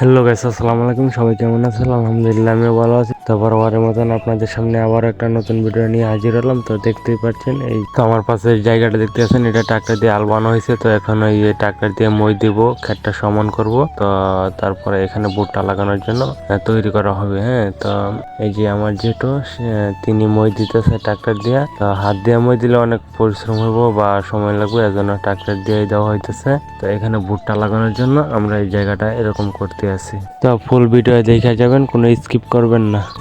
Hello guys আসসালামু আলাইকুম। সবাই কেমন আছেন? আলহামদুলিল্লাহ আমিও ভালো আছি। তো বরাবরের মতন আপনাদের সামনে আবার একটা নতুন ভিডিও নিয়ে হাজির হলাম। তো দেখতেই পাচ্ছেন, এই তো আমার পাশে জায়গাটা দেখতে পাচ্ছেন, এটা ট্রাক্টর দিয়ে আল বানো হয়েছে। তো এখন ওই ট্রাক্টর দিয়ে মই দিব খেতটা সমান করব। তো তারপরে এখানে ভুট্টা লাগানোর জন্য তৈরি করা হবে হ্যাঁ। তো এই যে আমার সে- তিনি মই দিতেছে ট্রাক্টর দিয়ে। তো হাত দিয়ে মই দিলে অনেক পরিশ্রম হইব বা সময় লাগবে, এজন্য ট্রাক্টর দিয়ে দেওয়া হইতেছে। তো এখানে ভুট্টা লাগানোর জন্য আমরা এই জায়গাটা এরকম করতে আছি। তো ফুল ভিডিও দেখে যাবেন, কোনো স্কিপ করবেন না।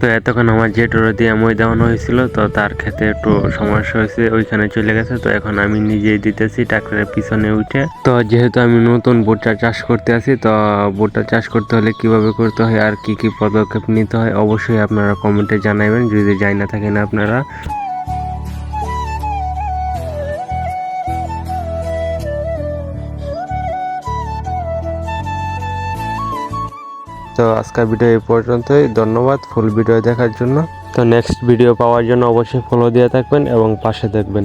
তো এতক্ষণ আমার যে টোরো দিয়ে মই দেওয়ানো হয়েছিল, তো তার ক্ষেত্রে একটু সমস্যা হয়েছে, ওইখানে চলে গেছে। তো এখন আমি নিজেই দিতেছি, ট্রাক্টরের পিছনে উঠে। তো যেহেতু আমি নতুন বোটটা চাষ করতে আছি, তো বোটটা চাষ করতে হলে কীভাবে করতে হয় আর কি কি পদক্ষেপ নিতে হয়, অবশ্যই আপনারা কমেন্টে জানাবেন। যদি যাই না থাকেন আপনারা তো আজকের ভিডিও এই পর্যন্তই। ধন্যবাদ ফুল ভিডিও দেখার জন্য। তো নেক্সট ভিডিও পাওয়ার জন্য অবশ্যই ফলো দিয়ে থাকবেন এবং পাশে দেখবেন।